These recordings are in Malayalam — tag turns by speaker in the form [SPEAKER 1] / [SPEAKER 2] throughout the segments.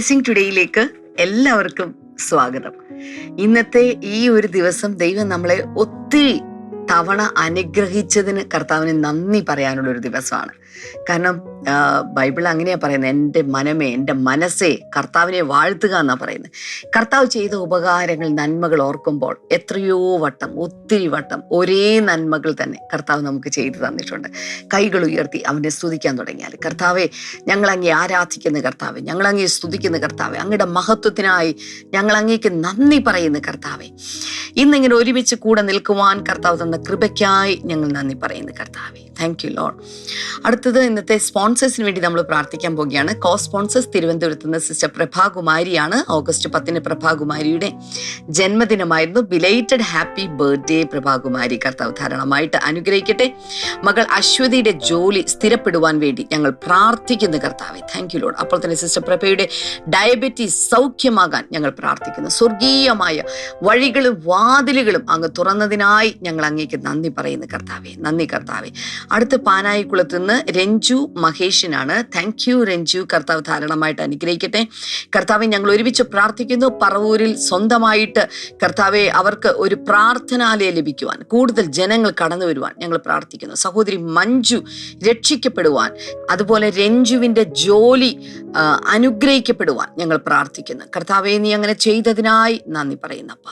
[SPEAKER 1] ബ്ലെസ്സിങ് ടുഡേയിലേക്ക് എല്ലാവർക്കും സ്വാഗതം. ഇന്നത്തെ ഈ ഒരു ദിവസം ദൈവം നമ്മളെ ഒത്തിരി തവണ അനുഗ്രഹിച്ചതിന് കർത്താവിന് നന്ദി പറയാനുള്ള ഒരു ദിവസമാണ്. കാരണം ബൈബിൾ അങ്ങനെയാണ് പറയുന്നത്. എന്റെ മനമേ എന്റെ മനസ്സേ കർത്താവിനെ വാഴ്ത്തുക എന്നാണ് പറയുന്നത്. കർത്താവ് ചെയ്ത ഉപകാരങ്ങൾ നന്മകൾ ഓർക്കുമ്പോൾ എത്രയോ വട്ടം ഒത്തിരി വട്ടം ഒരേ നന്മകൾ തന്നെ കർത്താവ് നമുക്ക് ചെയ്തു തന്നിട്ടുണ്ട്. കൈകൾ ഉയർത്തി അവനെ സ്തുതിക്കാൻ തുടങ്ങിയാൽ. കർത്താവെ ഞങ്ങൾ അങ്ങേ ആരാധിക്കുന്ന കർത്താവെ ഞങ്ങൾ അങ്ങേ സ്തുതിക്കുന്ന കർത്താവെ അങ്ങയുടെ മഹത്വത്തിനായി ഞങ്ങളങ്ങേക്ക് നന്ദി പറയുന്ന കർത്താവെ ഇന്നിങ്ങനെ ഒരുമിച്ച് കൂടെ നിൽക്കുവാൻ കർത്താവ് തന്ന കൃപയ്ക്കായി ഞങ്ങൾ നന്ദി പറയുന്നു കർത്താവെ. താങ്ക് യു ലോഡ് അടുത്തത് ഇന്നത്തെ സ്പോൺസേഴ്സിന് വേണ്ടി നമ്മൾ പ്രാർത്ഥിക്കാൻ പോവുകയാണ്. കോ സ്പോൺസേഴ്സ് തിരുവനന്തപുരത്ത് നിന്ന് സിസ്റ്റർ പ്രഭാകുമാരിയാണ്. ഓഗസ്റ്റ് പത്തിന് പ്രഭാകുമാരിയുടെ ജന്മദിനമായിരുന്നു. Belated happy birthday Prabhakumari. കർത്താവ് ധാരാളമായിട്ട് അനുഗ്രഹിക്കട്ടെ. മകൾ അശ്വതിയുടെ ജോലി സ്ഥിരപ്പെടുവാൻ വേണ്ടി ഞങ്ങൾ പ്രാർത്ഥിക്കുന്നു കർത്താവെ. താങ്ക് യു ലോഡ് അപ്പോൾ തന്നെ സിസ്റ്റർ പ്രഭയുടെ ഡയബറ്റീസ് സൗഖ്യമാകാൻ ഞങ്ങൾ പ്രാർത്ഥിക്കുന്നു. സ്വർഗീയമായ വഴികളും വാതിലുകളും അങ്ങ് തുറന്നതിനായി ഞങ്ങൾ അങ്ങേക്ക് നന്ദി പറയുന്നു കർത്താവെ. നന്ദി കർത്താവെ. അടുത്ത പാനായിക്കുളത്ത് നിന്ന് രഞ്ജു മഹേഷിനാണ്. Thank you Ranju. കർത്താവ് ധാരാളമായിട്ട് അനുഗ്രഹിക്കട്ടെ. കർത്താവെ ഞങ്ങൾ ഒരുമിച്ച് പ്രാർത്ഥിക്കുന്നു. പറവൂരിൽ സ്വന്തമായിട്ട് കർത്താവെ അവർക്ക് ഒരു പ്രാർത്ഥനാലയം ലഭിക്കുവാൻ കൂടുതൽ ജനങ്ങൾ കടന്നു വരുവാൻ ഞങ്ങൾ പ്രാർത്ഥിക്കുന്നു. സഹോദരി മഞ്ജു രക്ഷിക്കപ്പെടുവാൻ അതുപോലെ രഞ്ജുവിന്റെ ജോലി അനുഗ്രഹിക്കപ്പെടുവാൻ ഞങ്ങൾ പ്രാർത്ഥിക്കുന്നു. കർത്താവെ നീ അങ്ങനെ ചെയ്തതിനായി നന്ദി പറയുന്നപ്പ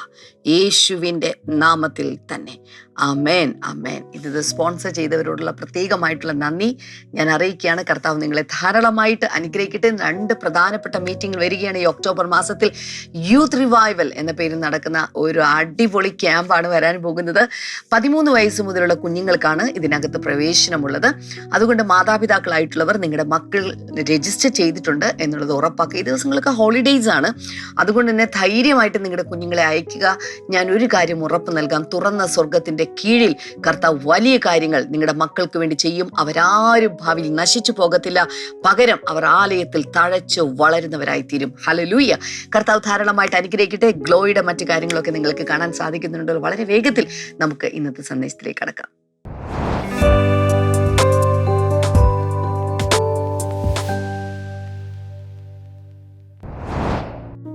[SPEAKER 1] യേശുവിന്റെ നാമത്തിൽ തന്നെ. അമേൻ അമേൻ ഇത് സ്പോൺസർ ചെയ്തവരോടുള്ള പ്രത്യേകമായിട്ടുള്ള നന്ദി. ഞാൻ അറിയിക്കുകയാണ് കർത്താവ് നിങ്ങളെ ധാരാളമായിട്ട് അനുഗ്രഹിക്കട്ടെ. രണ്ട് പ്രധാനപ്പെട്ട മീറ്റിംഗ് വരികയാണ് ഈ ഒക്ടോബർ മാസത്തിൽ. യൂത്ത് റിവൈവൽ എന്ന പേരിൽ നടക്കുന്ന ഒരു അടിപൊളി ക്യാമ്പാണ് വരാൻ പോകുന്നത്. പതിമൂന്ന് വയസ്സ് മുതലുള്ള കുഞ്ഞുങ്ങൾക്കാണ് ഇതിനകത്ത് പ്രവേശനമുള്ളത്. അതുകൊണ്ട് മാതാപിതാക്കളായിട്ടുള്ളവർ നിങ്ങളുടെ മക്കൾ രജിസ്റ്റർ ചെയ്തിട്ടുണ്ട് എന്നുള്ളത് ഉറപ്പാക്കുക. ഈ ദിവസങ്ങളൊക്കെ ഹോളിഡേയ്സ് ആണ്. അതുകൊണ്ട് തന്നെ ധൈര്യമായിട്ട് നിങ്ങളുടെ കുഞ്ഞുങ്ങളെ അയക്കുക. ഞാൻ ഒരു കാര്യം ഉറപ്പ് നൽകാം. തുറന്ന സ്വർഗത്തിന്റെ കീഴിൽ കർത്താവ് വലിയ കാര്യങ്ങൾ നിങ്ങളുടെ മക്കൾക്ക് വേണ്ടി ചെയ്യും. അവരാരും ഭാവിയിൽ നശിച്ചു പോകത്തില്ല. പകരം അവർ ആലയത്തിൽ തഴച്ച് വളരുന്നവരായി തീരും ഹലലൂയ കർത്താവ് ധാരാളമായിട്ട് അനുഗ്രഹിക്കട്ടെ. ഗ്ലോയുടെ മറ്റു കാര്യങ്ങളൊക്കെ നിങ്ങൾക്ക് കാണാൻ സാധിക്കുന്നുണ്ട്. വളരെ വേഗത്തിൽ നമുക്ക് ഇന്നത്തെ സന്ദേശത്തിലേക്ക് കടക്കാം.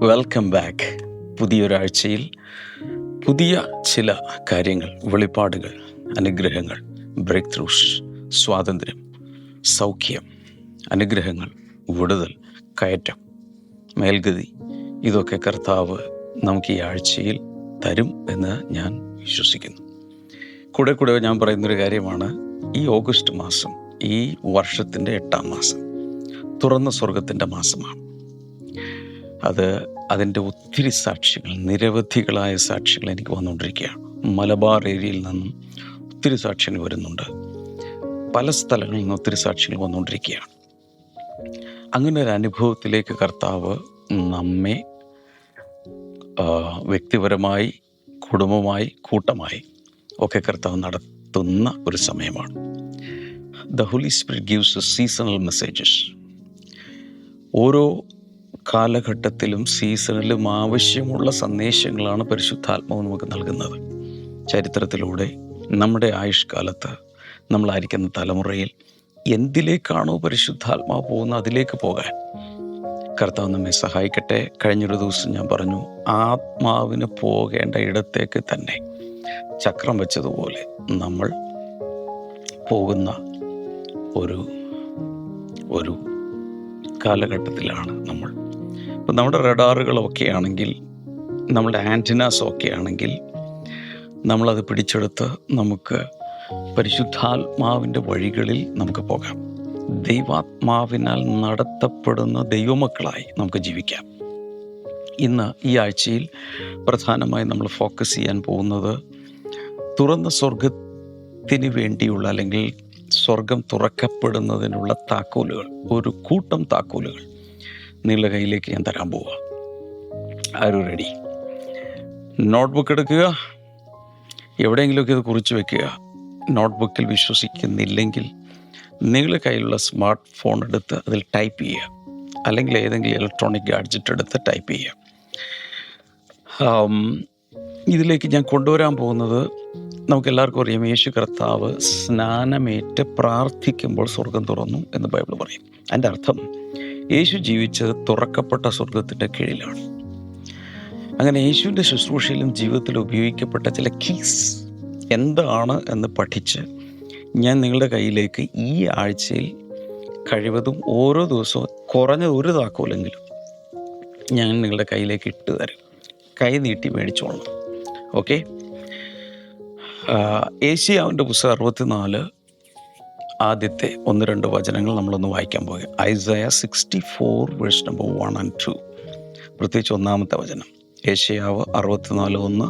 [SPEAKER 2] വെൽക്കം ബാക്ക് പുതിയൊരാഴ്ചയിൽ പുതിയ ചില കാര്യങ്ങൾ വെളിപ്പാടുകൾ അനുഗ്രഹങ്ങൾ ബ്രേക്ക് ത്രൂസ് സ്വാതന്ത്ര്യം സൗഖ്യം അനുഗ്രഹങ്ങൾ വിടുതൽ കയറ്റം മേൽഗതി ഇതൊക്കെ കർത്താവ് നമുക്ക് ഈ ആഴ്ചയിൽ തരും എന്ന് ഞാൻ വിശ്വസിക്കുന്നു. കൂടെ കൂടെ ഞാൻ പറയുന്നൊരു കാര്യമാണ് ഈ ഓഗസ്റ്റ് മാസം ഈ വർഷത്തിന്റെ എട്ടാം മാസം തുറന്ന സ്വർഗത്തിന്റെ മാസമാണ്. അത് അതിന്റെ ഒത്തിരി സാക്ഷികൾ നിരവധികളായ സാക്ഷികൾ എനിക്ക് വന്നുകൊണ്ടിരിക്കുകയാണ്. മലബാർ ഏരിയയിൽ നിന്നും ഒത്തിരി സാക്ഷികൾ വരുന്നുണ്ട്. പല സ്ഥലങ്ങളിൽ നിന്ന് ഒത്തിരി സാക്ഷികൾ വന്നുകൊണ്ടിരിക്കുകയാണ്. അങ്ങനെ ഒരു അനുഭവത്തിലേക്ക് കർത്താവ് നമ്മെ വ്യക്തിപരമായി കുടുംബമായി കൂട്ടമായി ഒക്കെ കർത്താവ് നടത്തുന്ന ഒരു സമയമാണ്. The holy spirit gives seasonal messages ഓരോ കാലഘട്ടത്തിലും സീസണിലും ആവശ്യമുള്ള സന്ദേശങ്ങളാണ് പരിശുദ്ധാത്മാവ് നമുക്ക് നൽകുന്നത്. ചരിത്രത്തിലൂടെ നമ്മുടെ ആയുഷ്കാലത്ത് നമ്മളായിരിക്കുന്ന തലമുറയിൽ എന്തിലേക്കാണോ പരിശുദ്ധാത്മാവ് പോകുന്നത് അതിലേക്ക് പോകാൻ കർത്താവ് നമ്മെ സഹായിക്കട്ടെ. കഴിഞ്ഞൊരു ദിവസം ഞാൻ പറഞ്ഞു ആത്മാവിന് പോകേണ്ട ഇടത്തേക്ക് തന്നെ ചക്രം വെച്ചതുപോലെ നമ്മൾ പോകുന്ന ഒരു ഒരു കാലഘട്ടത്തിലാണ് നമ്മൾ ഇപ്പം നമ്മുടെ റഡാറുകളൊക്കെ ആണെങ്കിൽ നമ്മുടെ ആന്റിനാസ് ഒക്കെ ആണെങ്കിൽ നമ്മളത് പിടിച്ചെടുത്ത് നമുക്ക് പരിശുദ്ധാത്മാവിന്റെ വഴികളിൽ നമുക്ക് പോകാം. ദൈവാത്മാവിനാൽ നടത്തപ്പെടുന്ന ദൈവമക്കളായി നമുക്ക് ജീവിക്കാം. ഇന്ന് ഈ ആഴ്ചയിൽ പ്രധാനമായും നമ്മൾ ഫോക്കസ് ചെയ്യാൻ പോകുന്നത് തുറന്ന സ്വർഗത്തിന് വേണ്ടിയുള്ള അല്ലെങ്കിൽ സ്വർഗം തുറക്കപ്പെടുന്നതിനുള്ള താക്കോലുകൾ ഒരു കൂട്ടം താക്കോലുകൾ. നിങ്ങളുടെ കയ്യിലേക്ക് ഞാൻ തരാൻ പോവുക ആരും റെഡി നോട്ട്ബുക്ക് എടുക്കുക. എവിടെയെങ്കിലുമൊക്കെ ഇത് കുറിച്ച് വെക്കുക. നോട്ട്ബുക്കിൽ വിശ്വസിക്കുന്നില്ലെങ്കിൽ നിങ്ങളുടെ കയ്യിലുള്ള സ്മാർട്ട് ഫോൺ എടുത്ത് അതിൽ ടൈപ്പ് ചെയ്യുക. അല്ലെങ്കിൽ ഏതെങ്കിലും ഇലക്ട്രോണിക് ഗാഡ്ജറ്റ് എടുത്ത് ടൈപ്പ് ചെയ്യുക. ഇതിലേക്ക് ഞാൻ കൊണ്ടുവരാൻ പോകുന്നത് നമുക്ക് എല്ലാവർക്കും അറിയാം. യേശു കർത്താവ് സ്നാനമേറ്റ് പ്രാർത്ഥിക്കുമ്പോൾ സ്വർഗം തുറന്നു എന്ന് ബൈബിൾ പറയും. അതിന്റെ അർത്ഥം യേശു ജീവിച്ചത് തുറക്കപ്പെട്ട സ്വർഗത്തിന്റെ കീഴിലാണ്. അങ്ങനെ യേശുവിന്റെ ശുശ്രൂഷയിലും ജീവിതത്തിലും ഉപയോഗിക്കപ്പെട്ട ചില കീസ് എന്താണ് എന്ന് പഠിച്ച് ഞാൻ നിങ്ങളുടെ കയ്യിലേക്ക് ഈ ആഴ്ചയിൽ കഴിവതും ഓരോ ദിവസവും കുറഞ്ഞ ഒരു താക്കോലെങ്കിലും ഞാൻ നിങ്ങളുടെ കയ്യിലേക്ക് ഇട്ട് തരും. കൈ നീട്ടി മേടിച്ചോളണം. ഓക്കെ ഏഷ്യാവിന്റെ പുസ്തകം അറുപത്തിനാല് ആദ്യത്തെ ഒന്ന് രണ്ട് വചനങ്ങൾ നമ്മളൊന്ന് വായിക്കാൻ പോകുക Isaiah sixty four verse number one and two പ്രത്യേകിച്ച് ഒന്നാമത്തെ വചനം. ഏഷ്യാവ് അറുപത്തിനാല് ഒന്ന്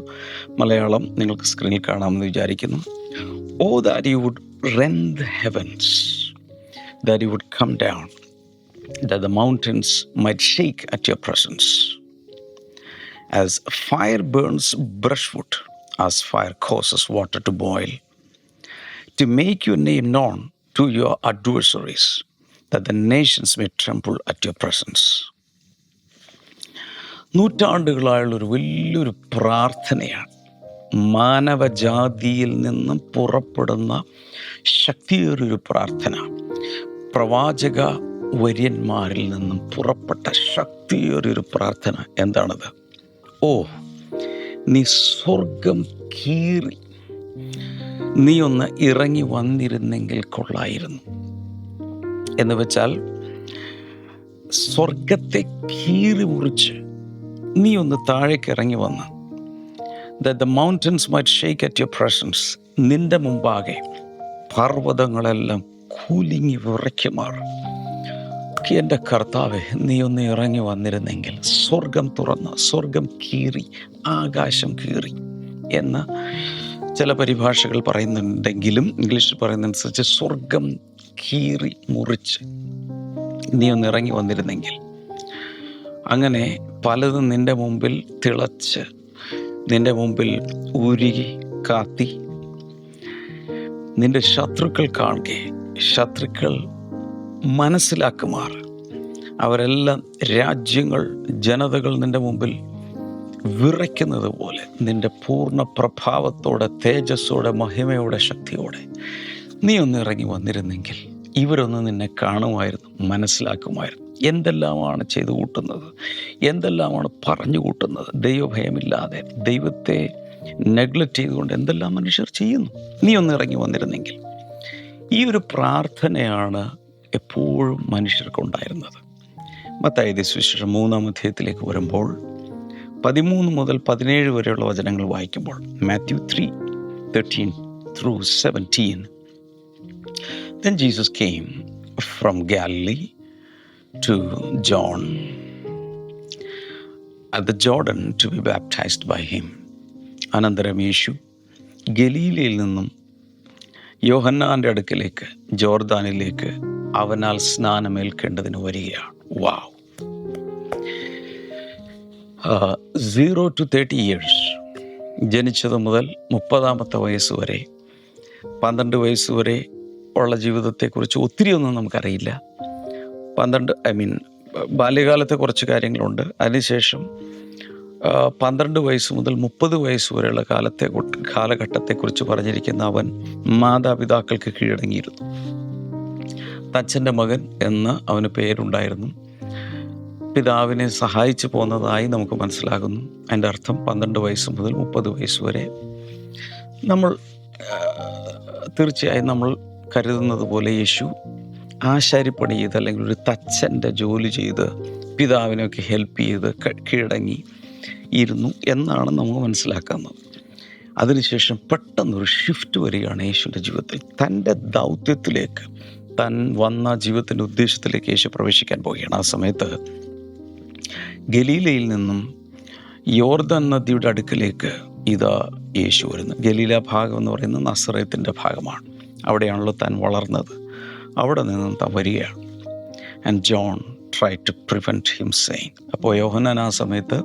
[SPEAKER 2] മലയാളം നിങ്ങൾക്ക് സ്ക്രീനിൽ കാണാമെന്ന് വിചാരിക്കുന്നു. ഓ that you would rend the heavens that you would come down the mountains mountains might at your presence as fire burns brush wood as fire causes water to boil to make your name known to your adversaries, that the nations may tremble at your presence. നൂറ്റാണ്ടുകളായുള്ള ഒരു വലിയൊരു പ്രാർത്ഥനയാണ്. മാനവജാതിയിൽ നിന്നും പുറപ്പെടുന്ന ശക്തിയേറിയൊരു പ്രാർത്ഥന. പ്രവാചക വര്യന്മാരിൽ നിന്നും പുറപ്പെട്ട ശക്തിയേറിയൊരു പ്രാർത്ഥന എന്താണത്? ഓ നീ സ്വർഗം കീറി നീ ഒന്ന് ഇറങ്ങി വന്നിരുന്നെങ്കിൽ കൊള്ളായിരുന്നു. എന്ന് വെച്ചാൽ സ്വർഗത്തെ കീറി മുറിച്ച് നീ ഒന്ന് താഴേക്ക് ഇറങ്ങി വന്ന്. The mountains might shake at your presence നിന്റെ മുമ്പാകെ പർവതങ്ങളെല്ലാം കൂലിങ്ങി വിറയ്ക്കുമാറും എന്റെ കർത്താവെ നീ ഒന്ന് ഇറങ്ങി വന്നിരുന്നെങ്കിൽ സ്വർഗം തുറന്ന് സ്വർഗം കീറി ആകാശം കീറി എന്ന് ചില പരിഭാഷകൾ പറയുന്നുണ്ടെങ്കിലും ഇംഗ്ലീഷിൽ പറയുന്നതനുസരിച്ച് സ്വർഗം കീറി മുറിച്ച് നീ ഒന്ന് ഇറങ്ങി വന്നിരുന്നെങ്കിൽ. അങ്ങനെ പലതും നിന്റെ മുമ്പിൽ തിളച്ച് നിന്റെ മുമ്പിൽ ഉരുകി കാത്തി. നിന്റെ ശത്രുക്കൾ കാണുകയെ ശത്രുക്കൾ മനസ്സിലാക്കുമാർ. അവരെല്ലാം രാജ്യങ്ങൾ ജനതകൾ നിന്റെ മുമ്പിൽ വിറയ്ക്കുന്നത് പോലെ നിന്റെ പൂർണ പ്രഭാവത്തോടെ തേജസ്സോടെ മഹിമയോടെ ശക്തിയോടെ നീ ഒന്ന് ഇറങ്ങി വന്നിരുന്നെങ്കിൽ ഇവരൊന്ന് നിന്നെ കാണുമായിരുന്നു മനസ്സിലാക്കുമായിരുന്നു. എന്തെല്ലാമാണ് ചെയ്തു കൂട്ടുന്നത്? എന്തെല്ലാമാണ് പറഞ്ഞു കൂട്ടുന്നത്? ദൈവഭയമില്ലാതെ ദൈവത്തെ നെഗ്ലക്റ്റ് ചെയ്തുകൊണ്ട് എന്തെല്ലാം മനുഷ്യർ ചെയ്യുന്നു? നീ ഒന്ന് ഇറങ്ങി വന്നിരുന്നെങ്കിൽ ഈ ഒരു പ്രാർത്ഥനയാണ് എപ്പോഴും മനുഷ്യർക്കുണ്ടായിരുന്നത് മത്തായത് സുശേഷം മൂന്നാം അധ്യായത്തിലേക്ക് വരുമ്പോൾ പതിമൂന്ന് മുതൽ പതിനേഴ് വരെയുള്ള വചനങ്ങൾ വായിക്കുമ്പോൾ Matthew three thirteen through seventeen then Jesus came from Galilee to John at the Jordan to be baptised by him അനന്തരം യേശു ഗലീലയിൽ നിന്നും യോഹന്നാന്റെ അടുക്കലേക്ക് ജോർദാനിലേക്ക് അവനാൽ സ്നാനമേൽക്കേണ്ടതിന് വരികയാണ്. Wow zero to thirty years ജനിച്ചത് മുതൽ മുപ്പതാമത്തെ വയസ്സ് വരെ. പന്ത്രണ്ട് വയസ്സ് വരെ ഉള്ള ജീവിതത്തെക്കുറിച്ച് ഒത്തിരി ഒന്നും നമുക്കറിയില്ല. പന്ത്രണ്ട് ഐ മീൻ ബാല്യകാലത്തെ കുറച്ച് കാര്യങ്ങളുണ്ട്. അതിനുശേഷം പന്ത്രണ്ട് വയസ്സ് മുതൽ മുപ്പത് വയസ്സ് വരെയുള്ള കാലത്തെ കാലഘട്ടത്തെക്കുറിച്ച് പറഞ്ഞിരിക്കുന്ന അവൻ മാതാപിതാക്കൾക്ക് കീഴടങ്ങിയിരുന്നു. തച്ചന്റെ മകൻ എന്ന് അവന് പേരുണ്ടായിരുന്നു പിതാവിനെ സഹായിച്ചു പോകുന്നതായി നമുക്ക് മനസ്സിലാകുന്നു. അതിന്റെ അർത്ഥം പന്ത്രണ്ട് വയസ്സ് മുതൽ മുപ്പത് വയസ്സ് വരെ നമ്മൾ തീർച്ചയായും നമ്മൾ കരുതുന്നത് പോലെ യേശു ആശാരിപ്പണി ചെയ്ത് അല്ലെങ്കിൽ ഒരു തച്ചന്റെ ജോലി ചെയ്ത് പിതാവിനൊക്കെ ഹെൽപ്പ് ചെയ്ത് കീഴടങ്ങി ഇരുന്നു എന്നാണ് നമുക്ക് മനസ്സിലാക്കുന്നത് അതിനുശേഷം പെട്ടെന്നൊരു ഷിഫ്റ്റ് വരികയാണ് യേശുവിന്റെ ജീവിതത്തിൽ. തന്റെ ദൗത്യത്തിലേക്ക് താൻ വന്ന ജീവിതത്തിന്റെ ഉദ്ദേശത്തിലേക്ക് യേശു പ്രവേശിക്കാൻ പോവുകയാണ്. ആ സമയത്ത് ഗലീലയിൽ നിന്നും യോർദൻ നദിയുടെ അടുക്കിലേക്ക് ഇതാ യേശു വരുന്നു. ഗലീല ഭാഗം എന്ന് പറയുന്നത് നസറേത്തിന്റെ ഭാഗമാണ്. അവിടെയാണല്ലോ താൻ വളർന്നത്. അവിടെ നിന്നും താൻ വരികയാണ്. And John try to prevent him saying അപ്പോൾ യോഹനാൻ ആ സമയത്ത്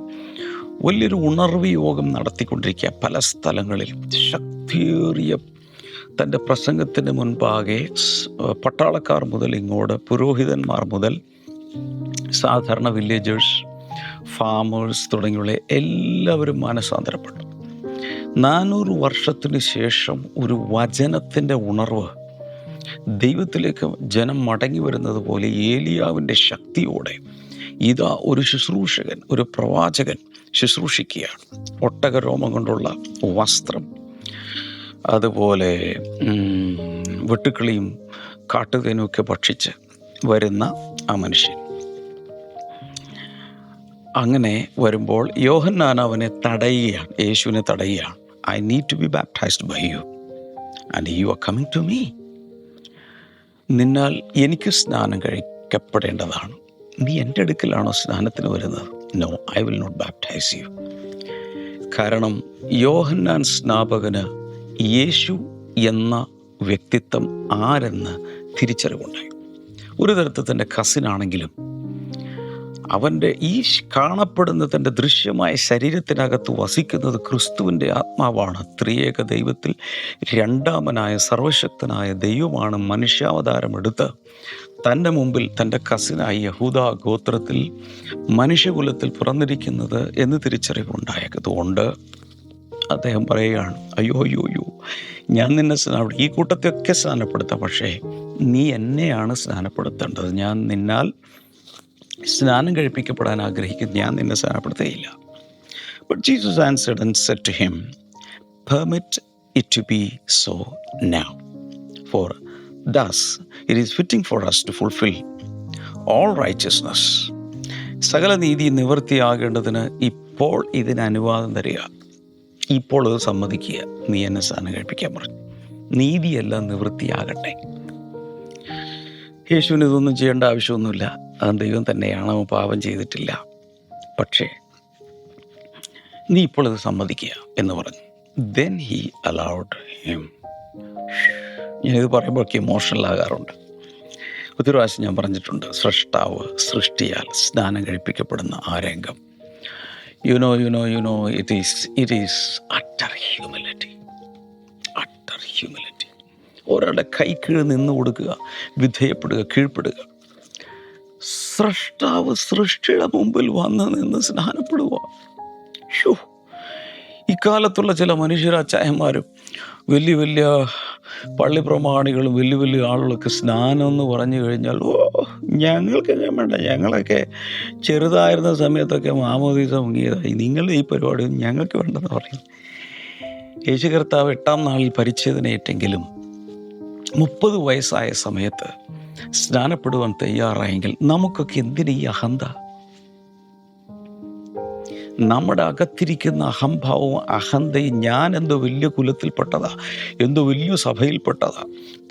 [SPEAKER 2] വലിയൊരു ഉണർവ് യോഗം നടത്തിക്കൊണ്ടിരിക്കുക പല സ്ഥലങ്ങളിൽ. ശക്തിയേറിയ തന്റെ പ്രസംഗത്തിന് മുൻപാകെ പട്ടാളക്കാർ മുതൽ ഇങ്ങോട്ട് പുരോഹിതന്മാർ മുതൽ സാധാരണ വില്ലേജേഴ്സ് ഫാമേഴ്സ് തുടങ്ങിയുള്ള എല്ലാവരും മാനസാന്തരപ്പെട്ടു. നാനൂറ് വർഷത്തിന് ശേഷം ഒരു വചനത്തിന്റെ ഉണർവ് ദൈവത്തിലേക്ക് ജനം മടങ്ങി വരുന്നത് പോലെ ഏലിയാവിന്റെ ശക്തിയോടെ ഇതാ ഒരു ശുശ്രൂഷകൻ ഒരു പ്രവാചകൻ ശുശ്രൂഷിക്കുകയാണ്. ഒട്ടകരോമം കൊണ്ടുള്ള വസ്ത്രം അതുപോലെ വെട്ടുക്കിളിയും കാട്ടുതേനുമൊക്കെ ഭക്ഷിച്ച് വരുന്ന ആ മനുഷ്യൻ. അങ്ങനെ വരുമ്പോൾ യോഹന്നാൻ അവനെ തടയുകയാണ്. യേശുവിനെ തടയുകയാണ്. I need to be baptized by you and you are coming to me നിന്നാൽ എനിക്ക് സ്നാനം കഴിക്കപ്പെടേണ്ടതാണ്. നീ എന്റെ അടുക്കലാണോ സ്നാനത്തിന് വരുന്നത്? No I will not baptize you കാരണം യോഹന്നാൻ സ്നാപകന് യേശു എന്ന വ്യക്തിത്വം ആരെന്ന് തിരിച്ചറിവുണ്ടായി. ഒരു തരത്തിൽ തന്റെ കസിനാണെങ്കിലും അവന്റെ ഈ കാണപ്പെടുന്നതിന്റെ കാണപ്പെടുന്ന തന്റെ ദൃശ്യമായ ശരീരത്തിനകത്ത് വസിക്കുന്നത് ക്രിസ്തുവിന്റെ ആത്മാവാണ്. ത്രിയേക ദൈവത്തിൽ രണ്ടാമനായ സർവശക്തനായ ദൈവമാണ് മനുഷ്യാവതാരമെടുത്ത് തന്റെ മുമ്പിൽ തന്റെ കസിനായ യഹൂദ ഗോത്രത്തിൽ മനുഷ്യകുലത്തിൽ പിറന്നിരിക്കുന്നത് എന്ന് തിരിച്ചറിവുണ്ടായതുകൊണ്ട് അദ്ദേഹം പറയുകയാണ് അയ്യോ അയ്യോ അയ്യോ ഞാൻ നിന്നെ സ്നാ ഈ കൂട്ടത്തെയൊക്കെ സ്നാനപ്പെടുത്താം പക്ഷേ നീ എന്നെയാണ് സ്നാനപ്പെടുത്തേണ്ടത്. ഞാൻ നിന്നാൽ സ്നാനം കഴിപ്പിക്കപ്പെടാൻ ആഗ്രഹിക്കുന്ന ഞാൻ നിന്നെ സ്നാനപ്പെടുത്തുകയില്ല. But Jesus answered and said to him permit it to be so now for thus it is fitting for us to fulfill all righteousness. സകല നീതി നിവൃത്തിയാകേണ്ടതിന് ഇപ്പോൾ ഇതിന് അനുവാദം തരിക. ഇപ്പോൾ അത് സമ്മതിക്കുക. നീ എന്നെ സ്നാനം കഴിപ്പിക്കാൻ പറഞ്ഞു. നീതിയെല്ലാം നിവൃത്തിയാകട്ടെ. യേശുവിന് ഇതൊന്നും ചെയ്യേണ്ട ആവശ്യമൊന്നുമില്ല. ദൈവം തന്നെയാണ് അവൻ പാപം ചെയ്തിട്ടില്ല. പക്ഷേ നീ ഇപ്പോൾ ഇത് സമ്മതിക്കുക എന്ന് പറഞ്ഞു. ദെൻ ഹി അലൗഡ് ഹിം ഞാനിത് പറയുമ്പോഴൊക്കെ ഇമോഷണൽ ആകാറുണ്ട്. ഒത്തിരി പ്രാവശ്യം ഞാൻ പറഞ്ഞിട്ടുണ്ട് സൃഷ്ടാവ് സൃഷ്ടിയാൽ സ്നാനം കഴിപ്പിക്കപ്പെടുന്ന ആ രംഗം. You know you know you know it is it is utter humility utter humility ഒരാളുടെ കൈ കീഴ് നിന്ന് കൊടുക്കുക വിധേയപ്പെടുക കീഴ്പ്പെടുക സൃഷ്ടാവ് സൃഷ്ടിയുടെ മുമ്പിൽ വന്ന് നിന്ന് സ്നാനപ്പെടുക. ഇക്കാലത്തുള്ള ചില മനുഷ്യരാച്ചായന്മാരും വലിയ വലിയ പള്ളി പ്രമാണികളും വലിയ വലിയ ആളുകളൊക്കെ സ്നാനം എന്ന് പറഞ്ഞു കഴിഞ്ഞാൽ ഓ ഞങ്ങൾക്ക് ഞാൻ വേണ്ട. ഞങ്ങളൊക്കെ ചെറുതായിരുന്ന സമയത്തൊക്കെ മാമോദീസ മുങ്ങിയതായി നിങ്ങളുടെ ഈ പരിപാടി ഞങ്ങൾക്ക് വേണ്ടെന്ന് പറയും യേശു കർത്താവ് എട്ടാം നാളിൽ പരിച്ഛേദനയേറ്റെങ്കിലും മുപ്പത് വയസ്സായ സമയത്ത് സ്നാനപ്പെടുവാൻ തയ്യാറായെങ്കിൽ നമുക്കൊക്കെ എന്തിനു ഈ അഹന്ത? നമ്മുടെ അകത്തിരിക്കുന്ന അഹംഭാവവും അഹന്തയും ഞാൻ എന്തോ വലിയ കുലത്തിൽപ്പെട്ടതാ എന്തോ വലിയ സഭയിൽപ്പെട്ടതാ.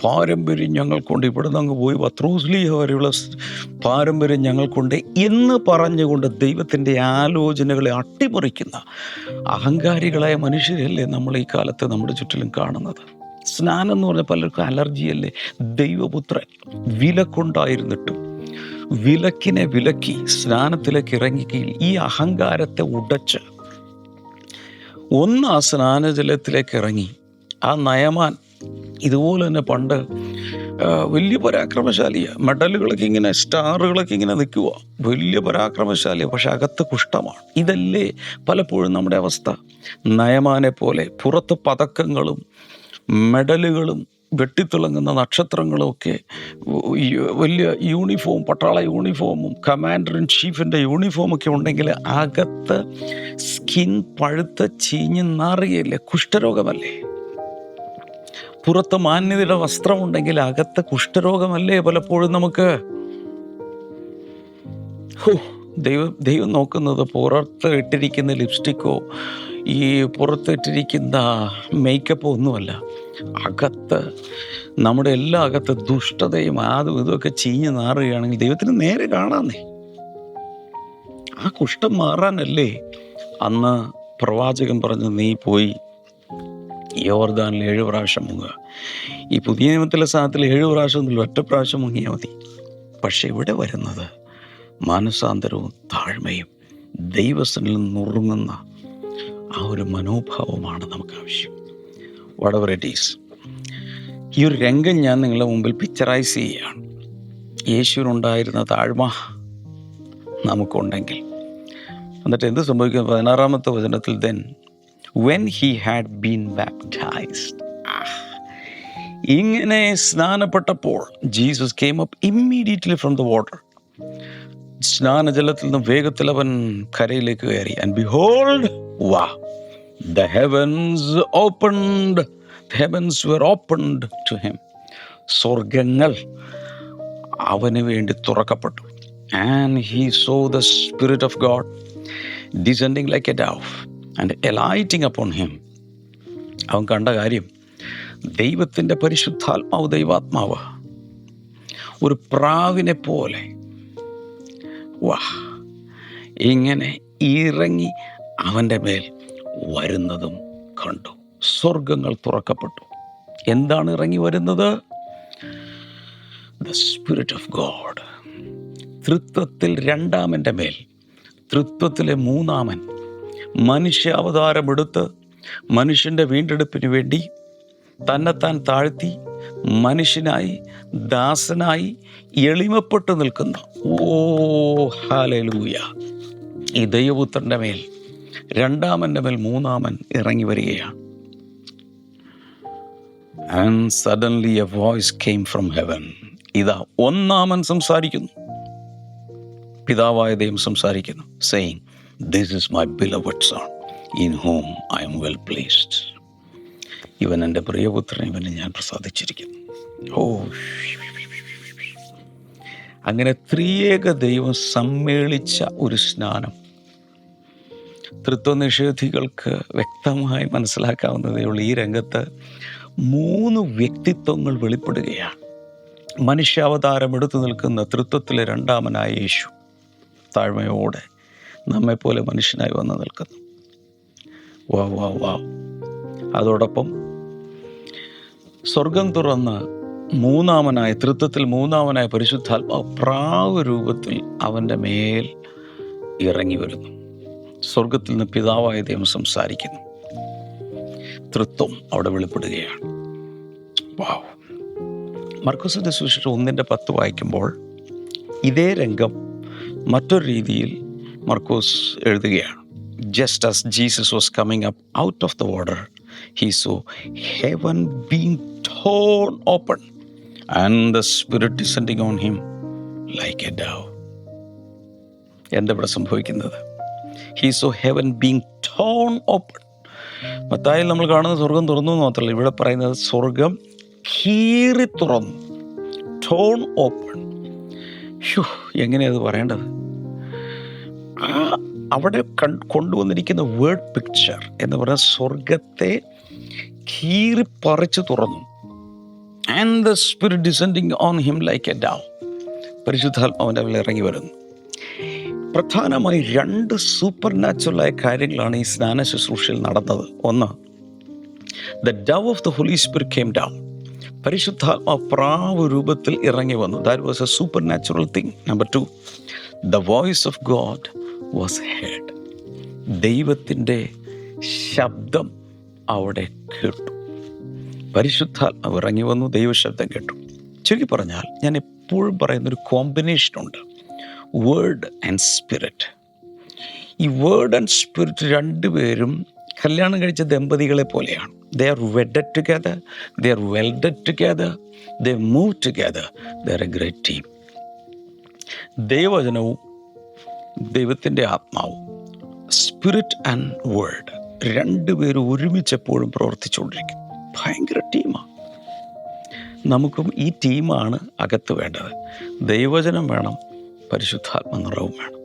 [SPEAKER 2] പാരമ്പര്യം ഞങ്ങൾക്കൊണ്ട് ഇവിടെ നിന്ന് അങ്ങ് പോയി പത്രോസ്ലിഹ വരെയുള്ള പാരമ്പര്യം ഞങ്ങൾ കൊണ്ട് എന്ന് പറഞ്ഞുകൊണ്ട് ദൈവത്തിന്റെ ആലോചനകളെ അട്ടിമറിക്കുന്ന അഹങ്കാരികളായ മനുഷ്യരല്ലേ നമ്മൾ ഈ കാലത്ത് നമ്മുടെ ചുറ്റിലും കാണുന്നത്? സ്നാനം എന്ന് പറഞ്ഞാൽ പലർക്കും അലർജി അല്ലേ? ദൈവപുത്ര വിലക്കൊണ്ടായിരുന്നിട്ടും വിലക്കിനെ വിലക്കി സ്നാനത്തിലേക്ക് ഇറങ്ങിക്കയിൽ ഈ അഹങ്കാരത്തെ ഉടച്ച് ഒന്ന് ആ സ്നാനജലത്തിലേക്ക് ഇറങ്ങി. ആ നയമാൻ ഇതുപോലെ തന്നെ പണ്ട് വലിയ പരാക്രമശാലിയ. മെഡലുകളൊക്കെ ഇങ്ങനെ സ്റ്റാറുകളൊക്കെ ഇങ്ങനെ നിൽക്കുക വലിയ പരാക്രമശാലിയ പക്ഷെ അകത്ത് കുഷ്ടമാണ് ഇതല്ലേ പലപ്പോഴും നമ്മുടെ അവസ്ഥ. നയമാനെ പോലെ പുറത്ത് പതക്കങ്ങളും മെഡലുകളും വെട്ടിത്തിളങ്ങുന്ന നക്ഷത്രങ്ങളും ഒക്കെ വലിയ യൂണിഫോം പട്ടാള യൂണിഫോമും കമാൻഡർ ഇൻ ചീഫിന്റെ യൂണിഫോമൊക്കെ ഉണ്ടെങ്കിൽ അകത്ത് സ്കിൻ പഴുത്ത് ചീഞ്ഞ് നാറുകയല്ലേ? കുഷ്ഠരോഗമല്ലേ? പുറത്ത് മാന്യതയുടെ വസ്ത്രമുണ്ടെങ്കിൽ അകത്ത് കുഷ്ഠരോഗമല്ലേ പലപ്പോഴും നമുക്ക്? ദൈവം ദൈവം നോക്കുന്നത് പുറത്ത് ഇട്ടിരിക്കുന്ന ലിപ്സ്റ്റിക്കോ ഈ പുറത്തിട്ടിരിക്കുന്ന മേക്കപ്പ് ഒന്നുമല്ല. അകത്ത് നമ്മുടെ എല്ലാ അകത്ത് ദുഷ്ടതയും അതും ഇതൊക്കെ ചീഞ്ഞ് നാറുകയാണെങ്കിൽ ദൈവത്തിന് നേരെ കാണാന്നേ. ആ കുഷ്ഠം മാറാനല്ലേ? അന്ന് പ്രവാചകൻ പറഞ്ഞു നീ പോയി യോർദാനിൽ ഏഴു പ്രാവശ്യം മുങ്ങുക. ഈ പുതിയ നിയമത്തിലെ സ്ഥാനത്തിൽ ഏഴു പ്രാവശ്യം ഒന്നുമില്ല ഒറ്റ പ്രാവശ്യം മുങ്ങിയാൽ മതി. പക്ഷെ ഇവിടെ വരുന്നത് മാനസാന്തരവും താഴ്മയും ദൈവസ്ഥനിൽ നുറുങ്ങുന്ന ആ ഒരു മനോഭാവമാണ് നമുക്ക് ആവശ്യം വടവർ ഇറ്റ് ഈസ് ഈ ഒരു രംഗം ഞാൻ നിങ്ങളുടെ മുമ്പിൽ പിക്ചറൈസ് ചെയ്യുകയാണ്. യേശുവിനുണ്ടായിരുന്ന താഴ്മ നമുക്കുണ്ടെങ്കിൽ. എന്നിട്ട് എന്ത് സംഭവിക്കും? പതിനാറാമത്തെ വചനത്തിൽ then when he had been baptized ഇങ്ങനെ സ്നാനപ്പെട്ടപ്പോൾ Jesus came up immediately from the water സ്നാനജലത്തിൽ നിന്ന് വേഗത്തിൽ അവൻ കരയിലേക്ക് കയറി. ആൻഡ് ബിഹോൾഡ് വാ the heavens opened heavens were opened to him സ്വർഗങ്ങൾ അവന് വേണ്ടി തുറക്കപ്പെട്ടു. And he saw the spirit of God descending like a dove and alighting upon him അവൻ കണ്ട കാര്യം ദൈവത്തിന്റെ പരിശുദ്ധാത്മാവ് ദൈവാത്മാവ് ഒരു പ്രാവിനെ പോലെ വാ ഇങ്ങനെ ഇറങ്ങി അവന്റെ മേൽ വരുന്നതും കണ്ടു. സ്വർഗങ്ങൾ തുറക്കപ്പെട്ടു. എന്താണ് ഇറങ്ങി വരുന്നത്? ദ സ്പിരിറ്റ് ഓഫ് ഗോഡ് തൃത്വത്തിൽ രണ്ടാമന്റെ മേൽ തൃത്വത്തിലെ മൂന്നാമൻ മനുഷ്യ അവതാരമെടുത്ത് മനുഷ്യന്റെ വീണ്ടെടുപ്പിന് വേണ്ടി തന്നെത്താൻ താഴ്ത്തി മനുഷ്യനായി ദാസനായി എളിമപ്പെട്ട് നിൽക്കുന്ന. ഓ ഹാലലൂയ ഈ ദൈവപുത്രന്റെ മേൽ രണ്ടാമന്റെ മേൽ മൂന്നാമൻ ഇറങ്ങി വരികയാണ്. And suddenly a voice came from heaven ഇതാ ഒന്നാമൻ സംസാരിക്കുന്നു. പിതാവായ ദൈവം സംസാരിക്കുന്നു saying this is my beloved son in whom I am well pleased ഇവൻ എന്റെ പ്രിയപുത്രൻ ഇവനെ ഞാൻ പ്രസാദിച്ചിരിക്കുന്നു. ഓ അങ്ങനെ ത്രിയേക ദൈവം സമ്മേളിച്ച ഒരു സ്നാനം തൃത്വനിഷേധികൾക്ക് വ്യക്തമായി മനസ്സിലാക്കാവുന്നതേ ഉള്ളൂ. ഈ രംഗത്ത് മൂന്ന് വ്യക്തിത്വങ്ങൾ വെളിപ്പെടുകയാണ്. മനുഷ്യാവതാരം എടുത്തു നിൽക്കുന്ന തൃത്വത്തിലെ രണ്ടാമനായ യേശു താഴ്മയോടെ നമ്മെപ്പോലെ മനുഷ്യനായി വന്ന് നിൽക്കുന്നു. വാ വാ വാ അതോടൊപ്പം സ്വർഗം തുറന്ന് മൂന്നാമനായ തൃത്വത്തിൽ മൂന്നാമനായ പരിശുദ്ധാത്മാവ് പ്രാവ് രൂപത്തിൽ അവന്റെ മേൽ ഇറങ്ങി വരുന്നു. സ്വർഗത്തിൽ നിന്ന് പിതാവായ ദൈവം സംസാരിക്കുന്നു. തൃത്വം അവിടെ വെളിപ്പെടുകയാണ്. വാവ്. മർക്കോസിന്റെ സുവിശേഷം ഒന്നിന്റെ പത്ത് വായിക്കുമ്പോൾ ഇതേ രംഗം മറ്റൊരു രീതിയിൽ മർക്കോസ് എഴുതുകയാണ്. Just as Jesus was coming up out of the water he saw heaven being torn open and the spirit descending on him like a dove എന്താ ഇവിടെ സംഭവിക്കുന്നത്? He saw heaven being torn open മത്തായിൽ നമ്മൾ കാണുന്ന സ്വർഗം തുറന്നു എന്ന് മാത്രമല്ല ഇവിടെ പറയുന്നത് സ്വർഗം കീറി തുറന്നു. ടോൺ ഓപ്പൺ ഷു എങ്ങനെയത് പറയേണ്ടത്? അവിടെ കൺ കൊണ്ടുവന്നിരിക്കുന്ന വേർഡ് പിക്ചർ എന്ന് പറഞ്ഞാൽ സ്വർഗത്തെ കീറി പറിച്ചു തുറന്നു. And the spirit descending on him like a dove പരിശുദ്ധാത്മാവിന്റെ അവൽ ഇറങ്ങി വരുന്നു. പ്രധാനമായി രണ്ട് സൂപ്പർ നാച്ചുറലായ കാര്യങ്ങളാണ് ഈ സ്നാന ശുശ്രൂഷയിൽ നടന്നത്. ഒന്ന് the dove of the holy spirit came down പരിശുദ്ധാത്മ പ്രാവ് രൂപത്തിൽ ഇറങ്ങി വന്നു. That was a supernatural thing number two the voice of God was heard ദൈവത്തിന്റെ ശബ്ദം അവിടെ കേട്ടു. പരിശുദ്ധാത്മാവ് ഇറങ്ങി വന്നു ദൈവശബ്ദം കേട്ടു. ചുരുക്കി പറഞ്ഞാൽ ഞാൻ എപ്പോഴും പറയുന്നൊരു കോമ്പിനേഷനുണ്ട് വേർഡ് ആൻഡ് സ്പിരിറ്റ് ഈ വേർഡ് ആൻഡ് സ്പിരിറ്റ് രണ്ടുപേരും കല്യാണം കഴിച്ച ദമ്പതികളെ പോലെയാണ്. They are wedded together they are welded together they move together they are a great team ദൈവവചനവും ദൈവത്തിന്റെ ആത്മാവും സ്പിരിറ്റ് ആൻഡ് വേൾഡ് രണ്ടുപേരും ഒരുമിച്ചെപ്പോഴും പ്രവർത്തിച്ചുകൊണ്ടിരിക്കും. ഭയങ്കര ടീമാണ് നമുക്കും ഈ ടീമാണ് അകത്ത് വേണ്ടത്. ദൈവവചനം വേണം പരിശുദ്ധാത്മ നിറവും വേണം.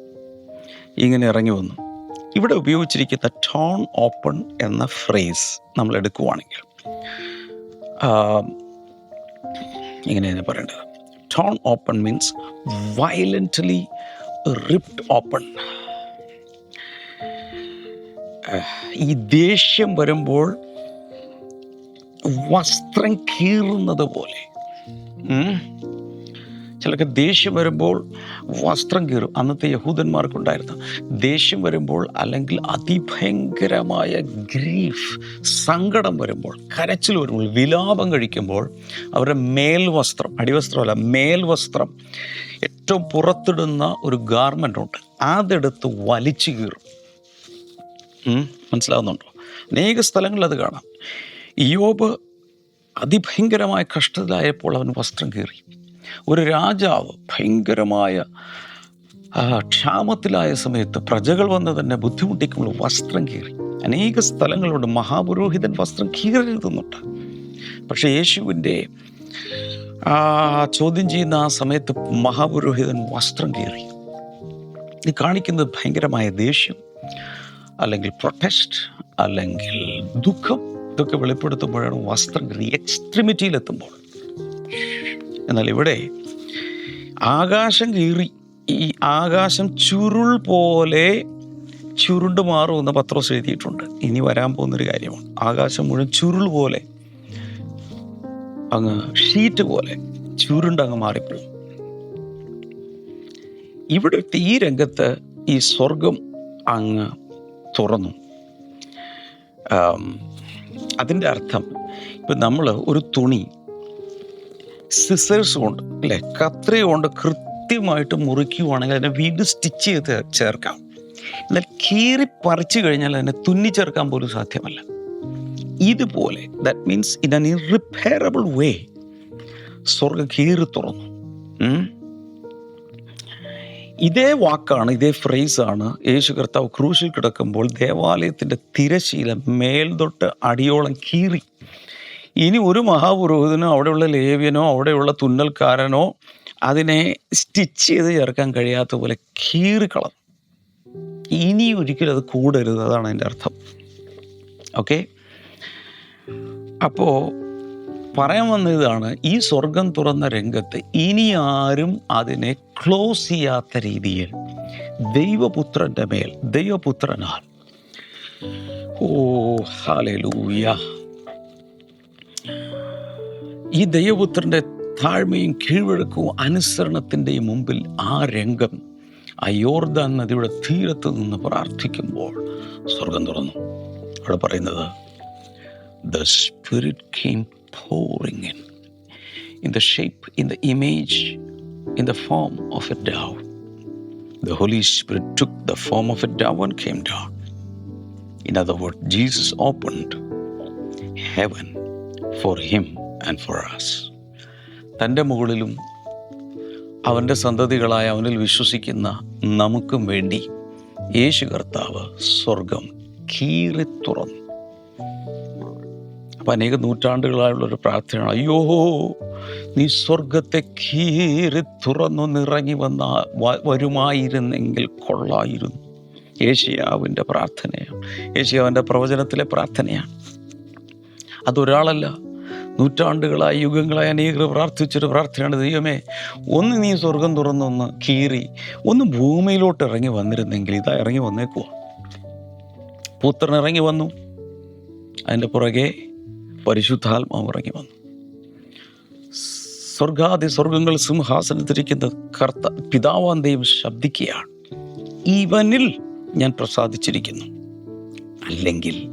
[SPEAKER 2] ഇങ്ങനെ ഇറങ്ങി വന്നു. ഇവിടെ ഉപയോഗിച്ചിരിക്കുന്ന ടോൺ ഓപ്പൺ എന്ന ഫ്രേസ് നമ്മൾ എടുക്കുവാണെങ്കിൽ ഇങ്ങനെയാണ് പറയേണ്ടത്. Torn open means violently ripped open ഈ ദേഷ്യം വരുമ്പോൾ വസ്ത്രം കീറുന്നത് പോലെ. ചിലർക്ക് ദേഷ്യം വരുമ്പോൾ വസ്ത്രം കീറും. അന്നത്തെ യഹൂദന്മാർക്കുണ്ടായിരുന്നു. ദേഷ്യം വരുമ്പോൾ അല്ലെങ്കിൽ അതിഭയങ്കരമായ ഗ്രീഫ് സങ്കടം വരുമ്പോൾ കരച്ചിൽ വരുമ്പോൾ വിലാപം കഴിക്കുമ്പോൾ അവരുടെ മേൽവസ്ത്രം അടിവസ്ത്രമല്ല മേൽവസ്ത്രം ഏറ്റവും പുറത്തിടുന്ന ഒരു ഗാർമെന്റ് ഉണ്ട്. അതെടുത്ത് വലിച്ചു കീറും. മനസ്സിലാവുന്നുണ്ടോ? അനേക സ്ഥലങ്ങളിൽ അത് കാണാം. യോബ് അതിഭയങ്കരമായ കഷ്ടത്തിലായപ്പോൾ അവൻ വസ്ത്രം കീറി. ഒരു രാജാവ് ഭയങ്കരമായ ക്ഷാമത്തിലായ സമയത്ത് പ്രജകൾ വന്ന് തന്നെ ബുദ്ധിമുട്ടിക്കുമ്പോൾ വസ്ത്രം കീറി. അനേക സ്ഥലങ്ങളുണ്ട് മഹാപുരോഹിതൻ വസ്ത്രം കീറരുതെന്നുണ്ട് പക്ഷെ യേശുവിന്റെ ചോദ്യം ചെയ്യുന്ന ആ സമയത്ത് മഹാപുരോഹിതൻ വസ്ത്രം കീറി. ഇത് കാണിക്കുന്നത് ഭയങ്കരമായ ദേഷ്യം അല്ലെങ്കിൽ പ്രൊട്ടസ്റ്റ് അല്ലെങ്കിൽ ദുഃഖം ഇതൊക്കെ വെളിപ്പെടുത്തുമ്പോഴാണ് വസ്ത്രം കീറി. എക്സ്ട്രിമിറ്റിയിലെത്തുമ്പോൾ എന്നാൽ ഇവിടെ ആകാശം കീറി ഈ ആകാശം ചുരുൾ പോലെ ചുരുണ്ട് മാറുമെന്ന് പത്രോസ് എഴുതിയിട്ടുണ്ട്. ഇനി വരാൻ പോകുന്നൊരു കാര്യമാണ്. ആകാശം മുഴുവൻ ചുരുൾ പോലെ അങ്ങ് ഷീറ്റ് പോലെ ചുരുണ്ട് അങ്ങ് മാറിപ്പോകും. ഇവിടെ ഈ രംഗത്ത് ഈ സ്വർഗം അങ്ങ് തുറന്നു. അതിന്റെ അർത്ഥം ഇപ്പം നമ്മൾ ഒരു തുണി സിസേഴ്സ് ഉണ്ട്. അല്ലെ? കത്രി കൊണ്ട് കൃത്യമായിട്ട് മുറിക്കുവാണെങ്കിൽ അതിനെ വീണ്ടും സ്റ്റിച്ച് ചെയ്ത് ചേർക്കാം. എന്നാൽ കീറി പറിച്ചു കഴിഞ്ഞാൽ അതിനെ തുന്നി ചേർക്കാൻ പോലും സാധ്യമല്ല. ഇതുപോലെ ദാറ്റ് മീൻസ് ഇൻ അൻ ഇറിപ്പയറബിൾ വേ സ്വർഗം കീറി തുറന്നു. ഇതേ വാക്കാണ് ഇതേ ഫ്രേസാണ് യേശു കർത്താവ് ക്രൂശിൽ കിടക്കുമ്പോൾ ദേവാലയത്തിന്റെ തിരശീല മേൽതൊട്ട് അടിയോളം കീറി ഇനി ഒരു മഹാപുരോഹിതനോ അവിടെയുള്ള ലേവ്യനോ അവിടെയുള്ള തുന്നൽക്കാരനോ അതിനെ സ്റ്റിച്ച് ചെയ്ത് ചേർക്കാൻ കഴിയാത്ത പോലെ കീറിക്കളഞ്ഞു ഇനി ഒരിക്കലും അത് കൂടരുത് അതാണ് അതിന്റെ അർത്ഥം. ഓക്കെ അപ്പോൾ പറയാൻ വന്ന ഇതാണ് ഈ സ്വർഗം തുറന്ന രംഗത്ത് ഇനി ആരും അതിനെ ക്ലോസ് ചെയ്യാത്ത രീതിയിൽ ദൈവപുത്രന്റെ മേൽ ദൈവപുത്രനാൽ. ഓ ഹാലൂയ ഈ ദൈവപുത്രന്റെ താഴ്മയും കീഴ്വഴക്കവും അനുസരണത്തിന്റെയും മുമ്പിൽ ആ രംഗം അയോർദ നദിയുടെ തീരത്ത് നിന്ന് പ്രാർത്ഥിക്കുമ്പോൾ സ്വർഗം തുറന്നു. അവിടെ പറയുന്നത് the spirit came pouring in in the shape in the image in the form of a dove the holy spirit took the form of a dove one came down in other word Jesus open heaven for him and for us. തന്റെ മുകളിലും അവന്റെ സന്തതികളായ അവനിൽ വിശ്വസിക്കുന്ന നമുക്കും വേണ്ടി യേശു കർത്താവ് സ്വർഗം കീറി തുറന്നു. അപ്പം അനേക നൂറ്റാണ്ടുകളായുള്ള ഒരു പ്രാർത്ഥനയാണ്. അയ്യോ നീ സ്വർഗത്തെ കീറി തുറന്നു നിറങ്ങി വന്ന വരുമായിരുന്നെങ്കിൽ കൊള്ളായിരുന്നു. യേശിയാവിന്റെ പ്രാർത്ഥനയാണ്. യേശിയാവിന്റെ പ്രവചനത്തിലെ പ്രാർത്ഥനയാണ്. അതൊരാളല്ല നൂറ്റാണ്ടുകളായി യുഗങ്ങളായി അനേകർ പ്രാർത്ഥിച്ചൊരു പ്രാർത്ഥനയാണ് ദൈവമേ ഒന്ന് നീ സ്വർഗം തുറന്നൊന്ന് കീറി ഒന്ന് ഭൂമിയിലോട്ട് ഇറങ്ങി വന്നിരുന്നെങ്കിൽ ഇതാ ഇറങ്ങി വന്നേക്കുക പുത്രൻ ഇറങ്ങി വന്നു. അതിന്റെ പുറകെ പരിശുദ്ധാത്മാവ് ഇറങ്ങി വന്നു. സ്വർഗാദി സ്വർഗങ്ങൾ സിംഹാസനത്തിരിക്കുന്ന കർത്ത പിതാവാൻ ദൈവം ശബ്ദിക്കുകയാണ്. ഇവനിൽ ഞാൻ പ്രസാദിച്ചിരിക്കുന്നു. അല്ലെങ്കിൽ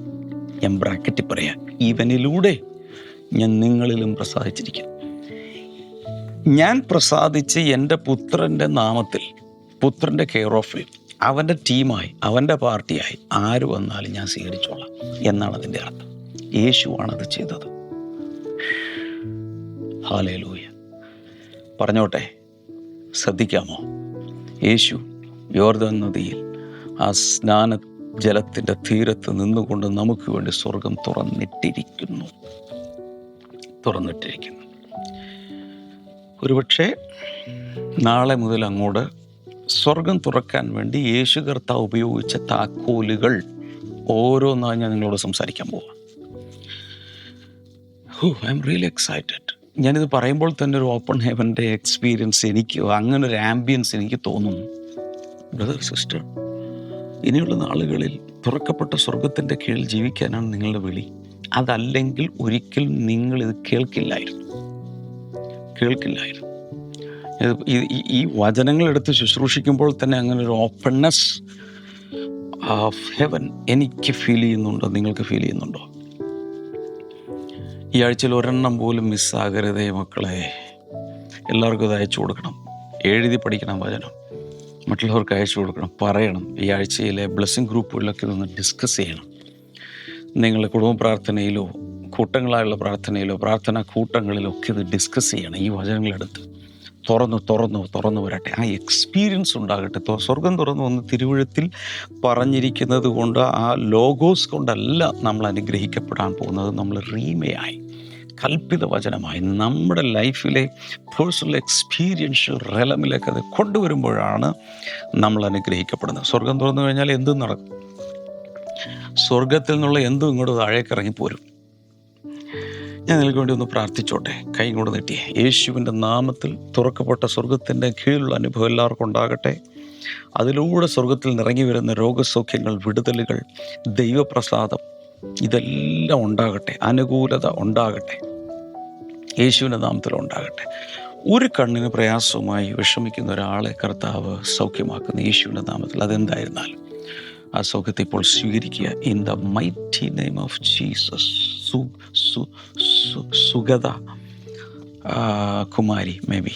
[SPEAKER 2] ഞാൻ ബ്രാക്കറ്റിൽ പറയാം ഇവനിലൂടെ ഞാൻ നിങ്ങളിലും പ്രസാദിച്ചിരിക്കുന്നു. ഞാൻ പ്രസാദിച്ച് എന്റെ പുത്രന്റെ നാമത്തിൽ പുത്രന്റെ കെയർ ഓഫിൽ അവന്റെ ടീമായി അവന്റെ പാർട്ടിയായി ആര് വന്നാലും ഞാൻ സ്വീകരിച്ചോളാം എന്നാണ് അതിന്റെ അർത്ഥം. യേശുവാണ് അത് ചെയ്തത്. ഹാലേ ലൂയ പറഞ്ഞോട്ടെ ശ്രദ്ധിക്കാമോ? യേശു യോർദാൻ നദിയിൽ ആ സ്നാന ജലത്തിന്റെ തീരത്ത് നിന്നുകൊണ്ട് നമുക്ക് വേണ്ടി സ്വർഗം തുറന്നിട്ടിരിക്കുന്നു. തുറന്നിട്ടിരിക്കുന്നു. ഒരുപക്ഷെ നാളെ മുതൽ അങ്ങോട്ട് സ്വർഗം തുറക്കാൻ വേണ്ടി യേശു കർത്താവ് ഉപയോഗിച്ച താക്കോലുകൾ ഓരോന്നായി ഞാൻ നിങ്ങളോട് സംസാരിക്കാൻ പോവാം. ഹോ ഐ എം റിയലി എക്സൈറ്റഡ്. ഞാനിത് പറയുമ്പോൾ തന്നെ ഒരു ഓപ്പൺ ഹെവന്റെ എക്സ്പീരിയൻസ് എനിക്ക് അങ്ങനെ ഒരു ആംബിയൻസ് എനിക്ക് തോന്നുന്നു. ബ്രദർ സിസ്റ്റർ ഇനിയുള്ള നാളുകളിൽ തുറക്കപ്പെട്ട സ്വർഗത്തിന്റെ കീഴിൽ ജീവിക്കാനാണ് നിങ്ങളുടെ വിളി. അതല്ലെങ്കിൽ ഒരിക്കലും നിങ്ങൾ ഇത് കേൾക്കില്ലായിരുന്നു. കേൾക്കില്ലായിരുന്നു ഈ- ഈ വചനങ്ങളെടുത്ത് ശുശ്രൂഷിക്കുമ്പോൾ തന്നെ അങ്ങനെ ഒരു ഓപ്പൺനെസ് ഓഫ് ഹെവൻ എനിക്ക് ഫീൽ ചെയ്യുന്നുണ്ടോ? നിങ്ങൾക്ക് ഫീൽ ചെയ്യുന്നുണ്ടോ? ഈ ആഴ്ചയിൽ ഒരെണ്ണം പോലും മിസ്സാകരുതേ മക്കളെ. എല്ലാവർക്കും ഇത് അയച്ചു കൊടുക്കണം. എഴുതി പഠിക്കണം വചനം. മറ്റുള്ളവർക്ക് അയച്ചു കൊടുക്കണം. പറയണം. ഈ ആഴ്ചയിലെ ബ്ലെസ്സിങ് ഗ്രൂപ്പുകളിലൊക്കെ ഇതൊന്ന് ഡിസ്കസ് ചെയ്യണം. നിങ്ങളുടെ കുടുംബ പ്രാർത്ഥനയിലോ കൂട്ടങ്ങളായുള്ള പ്രാർത്ഥനയിലോ പ്രാർത്ഥനാ കൂട്ടങ്ങളിലോ ഒക്കെ ഇത് ഡിസ്കസ് ചെയ്യണം. ഈ വചനങ്ങളെടുത്ത് തുറന്നു തുറന്നു തുറന്നു വരട്ടെ. ആ എക്സ്പീരിയൻസ് ഉണ്ടാകട്ടെ. സ്വർഗം തുറന്നു വന്ന് തിരുവഴുത്തിൽ പറഞ്ഞിരിക്കുന്നത് കൊണ്ട് ആ ലോഗോസ് കൊണ്ടല്ല നമ്മൾ അനുഗ്രഹിക്കപ്പെടാൻ പോകുന്നത്. നമ്മൾ റീമയായി കൽപ്പിത വചനമായി നമ്മുടെ ലൈഫിലെ പേഴ്സണൽ എക്സ്പീരിയൻഷ്യൽ റെലമിലേക്ക് അത് കൊണ്ടുവരുമ്പോഴാണ് നമ്മൾ അനുഗ്രഹിക്കപ്പെടുന്നത്. സ്വർഗം തുറന്നു കഴിഞ്ഞാൽ എന്തും നടക്കും. സ്വർഗത്തിൽ നിന്നുള്ള എന്തും ഇങ്ങോട്ട് താഴേക്ക് ഇറങ്ങിപ്പോരും ഞാൻ നിങ്ങൾക്ക് വേണ്ടി ഒന്ന് പ്രാർത്ഥിച്ചോട്ടെ. കൈ കൊണ്ട് നീട്ടിയേ യേശുവിന്റെ നാമത്തിൽ തുറക്കപ്പെട്ട സ്വർഗത്തിന്റെ കീഴിലുള്ള അനുഭവം എല്ലാവർക്കും ഉണ്ടാകട്ടെ. അതിലൂടെ സ്വർഗത്തിൽ നിറങ്ങി വരുന്ന രോഗസൗഖ്യങ്ങൾ വിടുതലുകൾ ദൈവപ്രസാദം ഇതെല്ലാം ഉണ്ടാകട്ടെ. അനുകൂലത ഉണ്ടാകട്ടെ. യേശുവിന്റെ നാമത്തിൽ ഉണ്ടാകട്ടെ. ഒരു കണ്ണിന് പ്രയാസവുമായി വിഷമിക്കുന്ന ഒരാളെ കർത്താവ് സൗഖ്യമാക്കുന്ന യേശുവിന്റെ നാമത്തിൽ അതെന്തായിരുന്നാലും ആ സൗഖ്യത്തെ ഇപ്പോൾ സ്വീകരിക്കുക. In the mighty name of Jesus Sugatha Kumari may be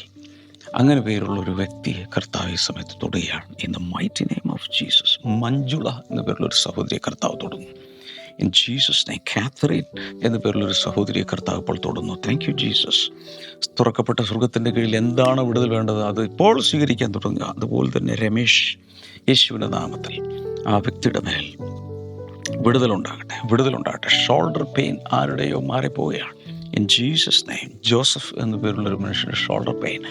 [SPEAKER 2] അങ്ങനെ പേരുള്ള ഒരു വ്യക്തിയെ കർത്താവ് ഈ സമയത്ത് തൊടുകയാണ്. In the mighty name of Jesus Manjula എന്ന പേരുള്ള ഒരു സഹോദരിയെ കർത്താവ് തൊടുന്നു. ഇൻ ജീസസ് നെയ് കാത്തറിൻ എന്ന പേരുള്ള ഒരു സഹോദരിയെ കർത്താവ് ഇപ്പോൾ തൊടുന്നു. താങ്ക് യു ജീസസ് തുറക്കപ്പെട്ട സ്വർഗത്തിന്റെ കീഴിൽ എന്താണ് വിടുതൽ വേണ്ടത്? അത് ഇപ്പോൾ സ്വീകരിക്കാൻ തുടങ്ങുക. അതുപോലെ തന്നെ രമേശ് യേശുവിന്റെ നാമത്തിൽ. ആ വ്യക്തിയുടെ മേൽ വിടുതലുണ്ടാകട്ടെ വിടുതലുണ്ടാകട്ടെ. ഷോൾഡർ പെയിൻ ആരുടെയോ മാറിപ്പോവുകയാണ്. ഇൻ ജീസസ് നെയിം ജോസഫ് എന്ന പേരുള്ള ഒരു മനുഷ്യന്റെ ഷോൾഡർ പെയിൻ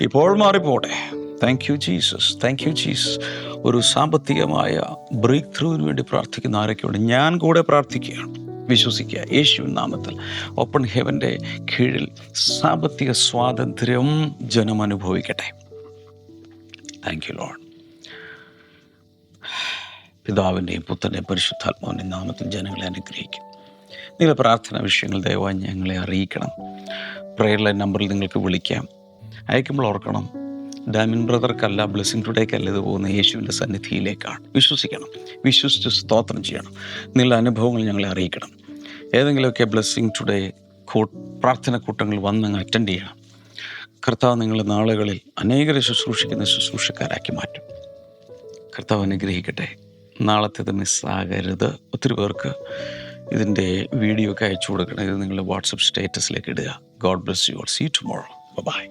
[SPEAKER 2] ഇപ്പോൾ മാറിപ്പോട്ടെ thank you Jesus thank you Jesus ഒരു സാമ്പത്തികമായ ബ്രേക്ക് ത്രൂവിന് വേണ്ടി പ്രാർത്ഥിക്കുന്ന ആരൊക്കെയുണ്ട്? ഞാൻ കൂടെ പ്രാർത്ഥിക്കുകയാണ്. വിശ്വസിക്കുക. യേശു നാമത്തിൽ ഓപ്പൺ ഹെവന്റെ കീഴിൽ സാമ്പത്തിക സ്വാതന്ത്ര്യം ജനം അനുഭവിക്കട്ടെ. താങ്ക് യു ലോഡ് പിതാവിന്റെയും പുത്രന്റെയും പരിശുദ്ധാത്മാവിന്റെയും നാമത്തിൽ ജനങ്ങളെ അനുഗ്രഹിക്കും. നിങ്ങളുടെ പ്രാർത്ഥനാ വിഷയങ്ങൾ ദയവായി ഞങ്ങളെ അറിയിക്കണം. പ്രെയർ ലൈൻ നമ്പറിൽ നിങ്ങൾക്ക് വിളിക്കാം. അയക്കുമ്പോൾ ഓർക്കണം ഡാമിൻ ബ്രദർക്കല്ല ബ്ലെസ്സിങ് ടുഡേക്കല്ല ഇത് പോകുന്ന യേശുവിന്റെ സന്നിധിയിലേക്കാണ്. വിശ്വസിക്കണം വിശ്വസിച്ച് സ്തോത്രം ചെയ്യണം. നിങ്ങളുടെ അനുഭവങ്ങൾ ഞങ്ങളെ അറിയിക്കണം. ഏതെങ്കിലുമൊക്കെ ബ്ലെസ്സിങ് ടുഡേ പ്രാർത്ഥന കൂട്ടങ്ങൾ വന്ന് അങ്ങ് അറ്റൻഡ് ചെയ്യണം. കർത്താവ് നിങ്ങളുടെ നാളുകളിൽ അനേകരെ ശുശ്രൂഷിക്കുന്ന ശുശ്രൂഷക്കാരാക്കി മാറ്റും. കർത്താവ് അനുഗ്രഹിക്കട്ടെ. നാളത്തേത് മിസ്സാകരുത്. ഒത്തിരി പേർക്ക് ഇതിന്റെ വീഡിയോ ഒക്കെ അയച്ചു കൊടുക്കണം. ഇത് നിങ്ങൾ വാട്സപ്പ് സ്റ്റേറ്റസിലേക്ക് ഇടുക. God bless you see tomorrow. Bye.